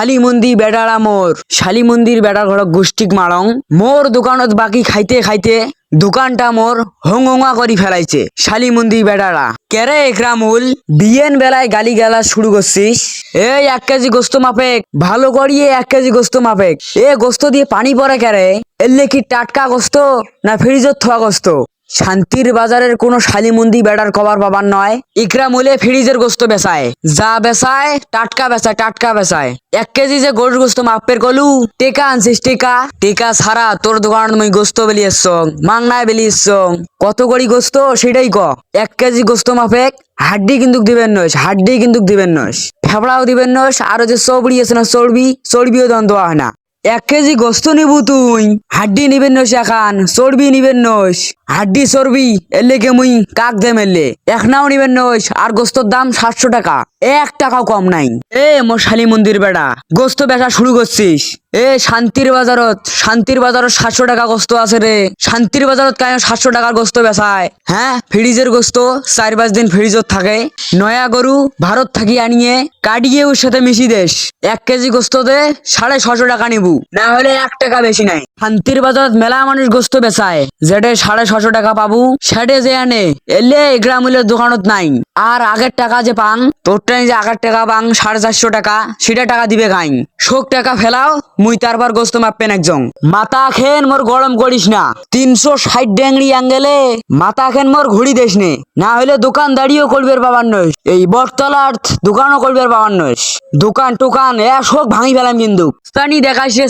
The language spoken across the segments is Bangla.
শালি মন্দির বেড়ারা মোর। শালি মন্দির বেড়ার ঘর গোষ্ঠীক মারং। মোর দোকানত বাকি খাইতে খাইতে দোকানটা মোর হং হঙা করি ফেলাইছে শালি মন্দির বেড়ারা। কেরে একরামুল বিয়েন বেলায় গালি গালা শুরু করছিস? এই এক কেজি গোস্ত মাপেক, ভালো করিয়ে এক কেজি গোস্ত মাপেক। এ গোস্ত দিয়ে পানি পরে কেরে? এলে কি টাটকা গোস্ত না ফ্রিজত থোয়া গোস্ত? শান্তির বাজারের কোনো শালিমন্দি বেড়ার কভার পাবার নয়। ইকরামুলে ফ্রিজের গোস্ত বেচায়। যা বেচায়, টাটকা বেচায় টাটকা বেচায়। এক কেজি যে গরুর গোস্ত মাপের কলু টেকা আনছিস, টেকা? টেকা ছাড়া তোর দোকানত মই গোস্ত বেলি এসছ মাংনায় বেলি এসছ কত করি গোস্ত, সেটাই ক। এক কেজি গোস্ত মাপেক, হাড্ডি কিন্তু দিবেন নস হাড্ডি কিন্তু দিবেন নস ফেবড়াও দিবেন নস আরও যে চর্বি আছে না চর্বি, চর্বিও দন দেওয়া হয় না। এক কেজি গোস্ত নিবু তুই, হাড্ডি নিবেন নস এখান, চর্বি নিবেন নস হাড্ডি চর্বি এলে কে মুই কাক দে মেললে এক নাও নিবেন নস আর গোস্তর দাম সাতশো টাকা। এক টাকাও কম নাই। এ মোর শালি মন্দির বেড়া, গোস্ত বেচা শুরু করছিস। এ শান্তির বাজারত শান্তির বাজারত সাতশো টাকা গোস্ত আছে রে। শান্তির বাজারত কেন সাতশো টাকার গোস্ত বেচায়? হ্যাঁ ফ্রিজের গোস্ত চার পাঁচ দিন ফ্রিজত থাকে। নয়া গরু ভারত থাকি আনিয়ে কাটিয়ে ওর সাথে মিশি দেশ। এক কেজি গোস্ত দে, সাড়ে ছশো টাকা নিবু। না হলে এক টাকা বেশি নাই। শান্তির বাজারত মেলা মানুষ গোস্ত বেচায় যেটে সাড়ে ছশো টাকা পাবু। সেটে যে আনে, এলে গ্রামীণের দোকানত নাই। আর আগের টাকা যে পাং, তোর টাইম যে আগের টাকা পাং, সাড়ে চারশো টাকা, সেটা টাকা দিবে গাইন শোক টাকা ফেলাও, মুই তারপর গোস্ত মাপেন একজন। মাথা খেন মোর গরম করিস না। তিনশো ষাট ডেংরি অ্যাঙ্গেলে মাথা খেন মোর ঘুড়ি দেশ নে। না হলে দোকান দাঁড়িয়েও করবে বাবার নইস। এই বটতলার দোকানও করবে বাবার নইস। দোকান টোকান এ শোক ভাঙি ফেলাম কিন্তু। স্থানি দেখাইস রে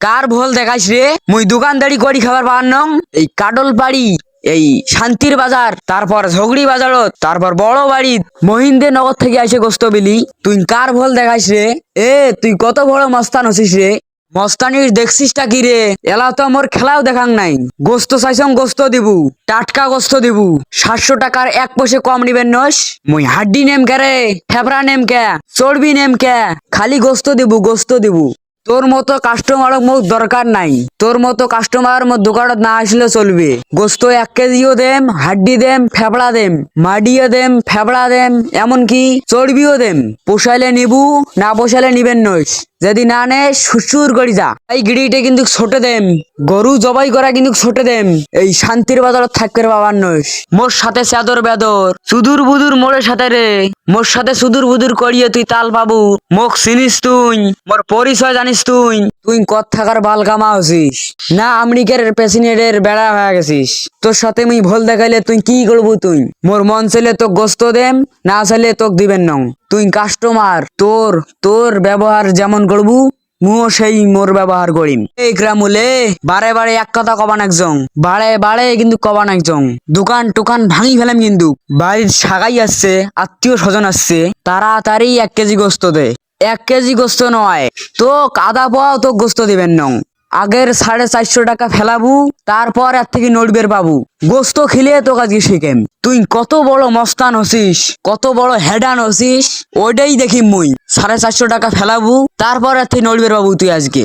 কার ভোল দেখাইস রে? মুই দোকান দাঁড়ি করি খাবার পাওয়ার নং। এই কাডল বাড়ি এই শান্তির বাজার, তারপর ঝগড়ি বাজারত তারপর বড় বাড়ি মহিন্দে নগর থেকে আসে গোস্ত বিলি তুই কার ভোল দেখাইস রে? এ, তুই কত বড় মস্তান হছিস রে? মস্তানির দেখছিসটা কি রে? এলা তো মোর খেলাও দেখাং নাই। গোস্ত চাইছং গোস্ত দিবু, টাটকা গোস্ত দিবু। সাতশো টাকার এক পয়সে কম নিবেন নস? মুই হাড্ডি নেম কে রে ফেবরা নেম কে চর্বি নেম কে খালি গোস্ত দিবু গোস্ত দিবু। তোর মতো কাস্টমার মুখ দরকার নাই। তোর মতো কাস্টমার মোর দোকানত না আসলে চলবে। গোস্ত এক কেজিও দেম, হাড্ডি দেম, ফেবড়া দেম, মাডিও দেম, ফেবড়া দেম, এমনকি চর্বিও দেম। পোষাইলে নিবু, না পোষাইলে নিবেন নইস। যদি না নে, শ্বশুর গড়ি যা। এই গিড়িটে কিন্তু ছোটে দেম। গরু জবাই করা কিন্তু ছোটে দেম। এই শান্তির বাজারত থাকবে বাবার নস। মোর সাথে চাদর বেদর। সুদূর বুদুর মোরের সাথে রে। মোর সাথে সুদূর বুদুর করিয়ে তুই তাল পাবু মোক চিনিস তুই। মোর পরিচয় জানিস তুই। তুই কত থাকার বাল কামা হছিস না আমেরিকার প্রেসিডেন্টের বেড়া হয়ে গেছিস। তোর সাথে মুই ভুল দেখাইলে তুই কি করবু তুই? মোর মন চাইলে তোক গোস্ত দেম, না চাইলে তোক দিবেন নং। তুই কাস্টমার তোর তোর ব্যবহার যেমন করবু, মুও সেই মোর ব্যবহার করিম। এই গ্রামুলে বারে বারে এক কথা কবান একজন, বারে বারে কিন্তু কবান একজন। দোকান টোকান ভাঙি ফেলাম কিন্তু। বাড়ির সাগাই আসছে, আত্মীয় স্বজন আসছে, তাড়াতাড়ি এক কেজি গোস্ত দে। এক কেজি গোস্ত নয়। তো কাদা পাওয়াও তো গোস্ত দিবেন নং। আগের সাড়ে চারশো টাকা ফেলাবু, তারপর এর থেকে নড়বের পাবু। গোস্ত খেলে তো আজকে শিখেম। তুই কত বড় মস্তান হসিস, কত বড় হেডান হসিস, ওইটাই দেখি মুই। সাড়ে চারশো টাকা ফেলাবু, তারপর এর থেকে নড়বের পাবু তুই আজকে।